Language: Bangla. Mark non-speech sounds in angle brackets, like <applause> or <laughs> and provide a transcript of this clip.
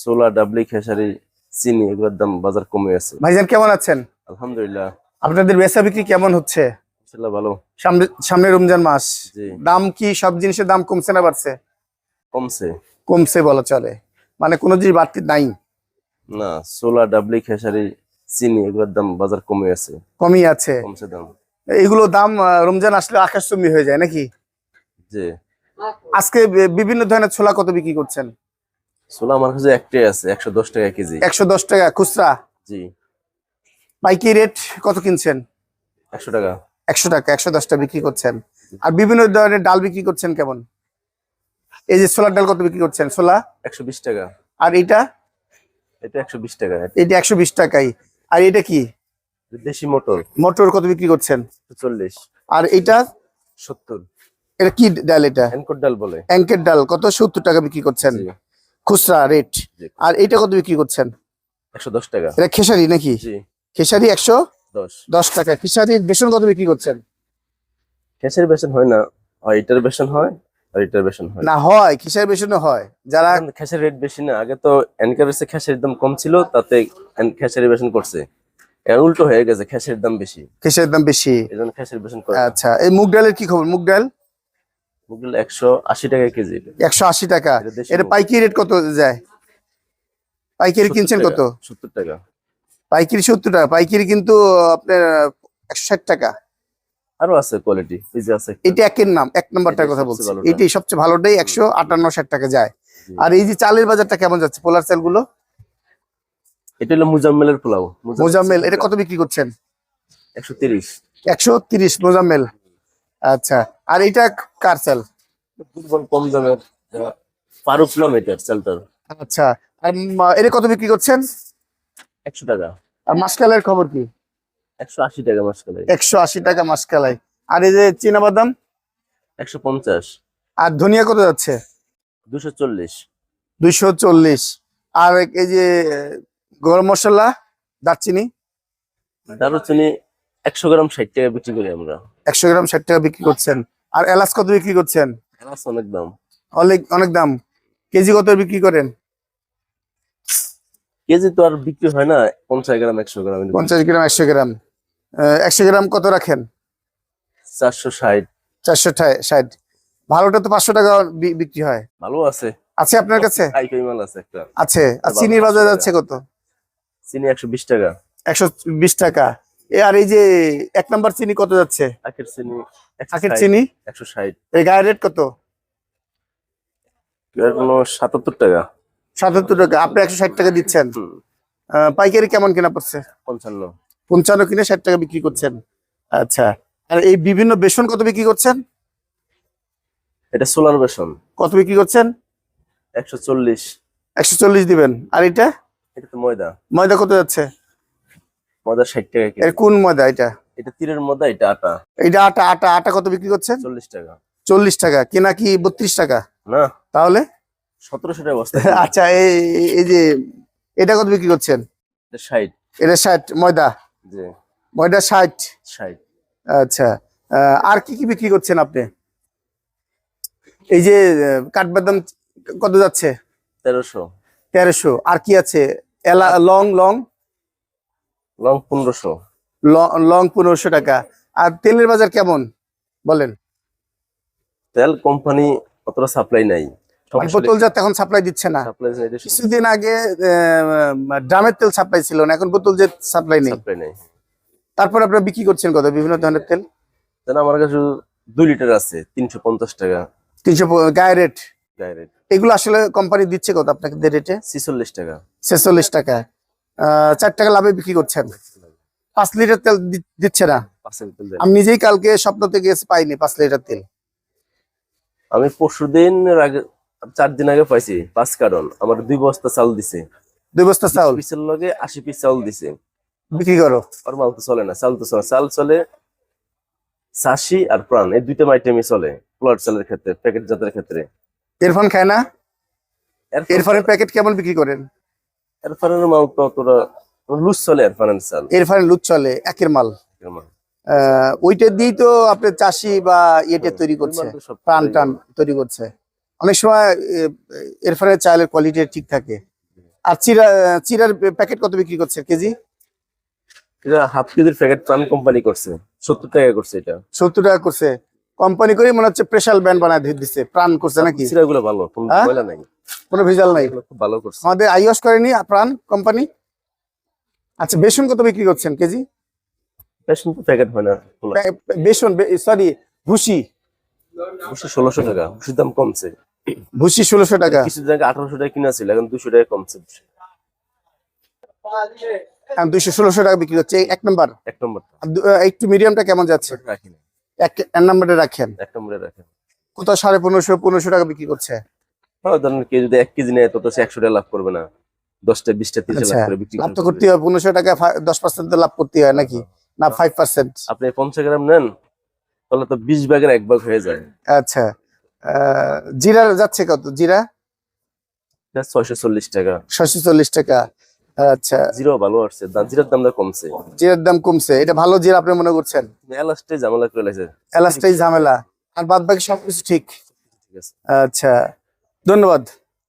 সোলা ডাবলি খেসারি চিনি এগুলোর দাম বাজার কমে আছে। ভাইজান কেমন আছেন? আলহামদুলিল্লাহ। আপনাদের বেচা বিক্রি কেমন হচ্ছে? ভালো। সামনে সামনে রমজান মাস। দাম কি সব জিনিসের দাম কমছে না বাড়ছে? কমছে। কমছে বলা চলে। মানে কোনো জিনিস বাড়তি নাই? না সোলা ডাবলি খেসারি চিনি এগুলোর দাম বাজার কমে আছে। কমই আছে। কমছে দাম। এগুলো দাম রমজান আসলে আকাশচুম্বী হয়ে যায় নাকি? জি। আজকে বিভিন্ন ধরনের ছোলা কত বিক্রি করছেন? সোলা আমার কাছে একটাই আছে একশো দশ টাকা কেজি। একশো দশ টাকা খুচরা? জি। পাইকি রেট কত কিনছেন? একশো টাকা। একশো টাকা একশো দশ টাকা বিক্রি করছেন। আর বিভিন্ন ধরনের ডাল বিক্রি করছেন কেমন? এই যে ছোলার ডাল কত বিক্রি করছেন? ছোলা? একশো বিশ টাকা। আর এটা? এটা একশো বিশ টাকা। এটা একশো বিশ টাকাই। আর এটা কি? দেশি মোটর। মটর কত বিক্রি করছেন? চল্লিশ। আর এটা? সত্তর। এটা কি ডাল এটা? হ্যানকোট ডাল বলে। অ্যাঙ্কের ডাল কত? সত্তর টাকা বিক্রি করছেন। জি। খুচরা রেট আর এটা কত বিক্রি করছেন? একশো দশ টাকা। এটা খেসারি নাকি? খেসারি একশো দশ। টাকা। খেসারির বেসন কত বিক্রি করছেন? খেসের বেসন হয় না। এটার বেসন হয় আর এটার বেসন হয়। না হয়। খেসারি বেসনও হয়। যারা রেট বেশি না। আগে তো খেসের দাম কম ছিল তাতে খেসের বেসন করছে। উল্টো হয়ে গেছে খেসের দাম বেশি। খেসারির দাম বেশি। বেসন করে আচ্ছা এই মুগ ডালের কি খবর? মুগ ডাল? একশো আশি টাকা কেজি এটা। একশো আশি টাকা। এটা। পাইকারি রেট কত যায়? পাইকারি কিনছেন কত? টাকা, সত্তর টাকা। পাইকারি সত্তর টাকা পাইকারি কিন্তু আপনার একশো ষাট টাকা। আরও আছে কোয়ালিটি এই যে আছে এটা একের নাম এক নাম্বারটার কথা বলছি। এটাই সবচেয়ে ভালোটাই একশো আটান্ন ষাট টাকা যায়। আর এই যে চালের বাজারটা কেমন যাচ্ছে? পোলার চালগুলো এটা হলো মুজাম্মেলের পোলাও। মোজাম্মেল এটা কত বিক্রি করছেন? একশো তিরিশ। একশো তিরিশ মোজাম্মেল। আচ্ছা। আর এটা কার চাল দুর্বল কম দামের বারো কিলোমিটার চালটার আচ্ছা আর এটা কত বিক্রি করছেন? একশো টাকা। আর মাসকালের খবর কি? একশো আশি টাকা মাস করে একশো আশি টাকা মাসকালাই। আর এই যে চীনা বাদাম একশো পঞ্চাশ। আর ধনিয়া কত যাচ্ছে? দুশো চল্লিশ। দুইশো চল্লিশ। আর এই যে গরম মশলা দারচিনি? দারুচিনি একশো গ্রাম ষাট টাকা বিক্রি করি আমরা। একশো গ্রাম ষাট টাকা বিক্রি করছেন। আর এলাচ কত বিক্রি করছেন? এলাচ অনেক দাম। অনেক অনেক দাম। কেজি কত বিক্রি করেন? কেজি তো আর বিক্রি হয় না পঞ্চাশ গ্রাম একশো গ্রাম। পঞ্চাশ গ্রাম একশো গ্রাম। একশো গ্রাম কত রাখেন? চারশো ষাট। চারশো ষাট। ভালোটা তো পাঁচশো টাকা বিক্রি হয়। ভালো আছে। আছে আপনার কাছে? আছে একটা। আছে। আর চিনির বাজার 500 যাচ্ছে কত? চিনি একশো বিশ টাকা। একশো বিশ টাকা। আর এই যে এক নাম্বার চিনি কত যাচ্ছে? আখের চিনি আখের চিনি? একশো ষাট। এই গায়ের রেট কত? সাতাত্তর টাকা। সাতাত্তর টাকা। আপনি একশো ষাট টাকা দিচ্ছেন। পাইকারি কেমন কেনা পড়ছে? পঞ্চান্ন। পঞ্চান্ন কিনে ষাট টাকা বিক্রি করছেন। আচ্ছা। আর এই বিভিন্ন বেসন কত বিক্রি করছেন? এটা সোলার বেসন। কত বিক্রি করছেন? একশো চল্লিশ। একশো চল্লিশ দিবেন। আর এটা? এটা তো ময়দা। ময়দা কত যাচ্ছে? ময়দা ষাট টাকা এর কেজি কোন ময়দা এটা? এটা তীরের ময়দা এটা আটা। এইটা আটা আটা আটা কত বিক্রি করছেন? চল্লিশ টাকা। চল্লিশ টাকা কেনা কি বত্রিশ টাকা? না। তাহলে? সতেরোশো টাকা বস্তা। <laughs> আচ্ছা এই এই যে এটা কত বিক্রি করছেন? এটা এটা ষাট ময়দা? যে ময়দা ষাট? ষাট। আচ্ছা আর কি কি বিক্রি করছেন আপনি? এই যে কাঠবাদাম কত যাচ্ছে? তেরোশো। তেরোশো। আর কি আছে? এলা লং লং? লং পনেরোশো। ল- পনেরোশো টাকা। আর তেলের বাজার কেমন? বলেন। তেল কোম্পানি অতটা সাপ্লাই নাই। এখন সাপ্লাই দিচ্ছে না। কিছুদিন আগে ড্রামের তেল সাপ্লাই ছিল না। এখন সাপ্লাই নেই। সাপ্লাই নেই। তারপর আপনারা বিক্রি করছেন কত? বিভিন্ন ধরনের তেল? আমার কাছে দুই লিটার আছে তিনশো পঞ্চাশ টাকা। তিনশো গায়ে রেট ডাইরেক্ট এগুলো আসলে কোম্পানি দিচ্ছে কত আপনাকে রেটে ছিচল্লিশ টাকা। ছেচল্লিশ টাকা। চার টাকা লাভে বিক্রি করছেন। পাঁচ লিটার তেল দিচ্ছে না। আমি নিজেই কালকে স্বপ্ন থেকে পাইনি পাঁচ লিটার তেল। আমি পরশু দিন আগে চার দিন আগে পাইছি পাঁচ কারণ আমার দুই বস্তা চাল দিছে। দুই বস্তা চাউল পিসের লগে আশি পিস চাউল দিছে। বিক্রি করো। আর মাল তো চলে না চাল তো চলে চাল চলে চাষি আর প্রাণ। এই দুইটা আইটেমই চলে পোলার চালের ক্ষেত্রে প্যাকেট জাতের ক্ষেত্রে। এরফান খায় না? এরফানের প্যাকেট কেমন বিক্রি করেন? এরফানের মাল তো তোরা লুজ চলে এরফানের চাল এরফানের লুচ চলে একের মাল। ওইটা দিয়েই তো আপনার চাষি বা ইয়েটা তৈরি করছে প্রাণ টান তৈরি করছে। অনেক সময় এরফানের চালের কোয়ালিটি ঠিক থাকে। আর চিরা চিরার প্যাকেট কত বিক্রি করছে কেজি? এটা হাফ কেজির প্যাকেট প্রাণ কোম্পানি করছে সত্তর টাকা করছে এটা। সত্তর টাকা করছে। কোম্পানি করে মনে হচ্ছে স্পেশাল ব্যান্ড বানায় দিচ্ছে প্রাণ করছে নাকি? সিরাগুলো ভালো কোনো হ্যাঁ? ময়লা নাই। কোনো ভেজাল নাই? ভালো করছে। আমাদের আইওস করেনি প্রাণ কোম্পানি। আচ্ছা বেসন কত বিক্রি করছেন কেজি? বেশন তো প্যাকেট হয় না বেসন সরি ভুসি। অবশ্য ষোলোশো টাকা ভুষির দাম কমছে। ভুসি ষোলোশো টাকা। কিছুদিন আগে আঠারোশো টাকা কিনা ছিল এখন দুশো টাকা কমছে দুইশো ষোলোশো টাকা বিক্রি হচ্ছে। এক নম্বর। এক নম্বর একটু মিডিয়ামটা কেমন যাচ্ছে? রাখি না এক এক নম্বরে রাখেন? এক নম্বরে রাখেন। কোথাও সাড়ে পনেরোশো পনেরোশো টাকা বিক্রি করছে। হ্যাঁ ধরেন কেউ যদি এক কেজি নেয় তত সে একশো টাকা লাভ করবে না। দশটা বিশটা তিরিশটা আচ্ছা লাভ করে বিক্রি লাভ তো করতে। হয় পনেরোশো টাকা দশ পার্সেন্ট লাভ করতে হয় নাকি? না ফাইভ পার্সেন্ট আপনি পঞ্চাশ গ্রাম নেন তাহলে তো বিশ ভাগের এক ভাগ হয়ে যায়। আচ্ছা। জিরা যাচ্ছে কত? জিরা? ছয়শো চল্লিশ টাকা। ছয়শো চল্লিশ টাকা। আচ্ছা। জিরো ভালো আসছে। দা- জিরার দামটা কমছে। জিরার দাম কমছে। এটা ভালো জিরা আপনি মনে করছেন? এলাস্টাই ঝামেলা করে লাগছে এলাস্টাই ঝামেলা। আর বাদ বাকি সবকিছু ঠিক। ঠিক আছে। আচ্ছা। ধন্যবাদ।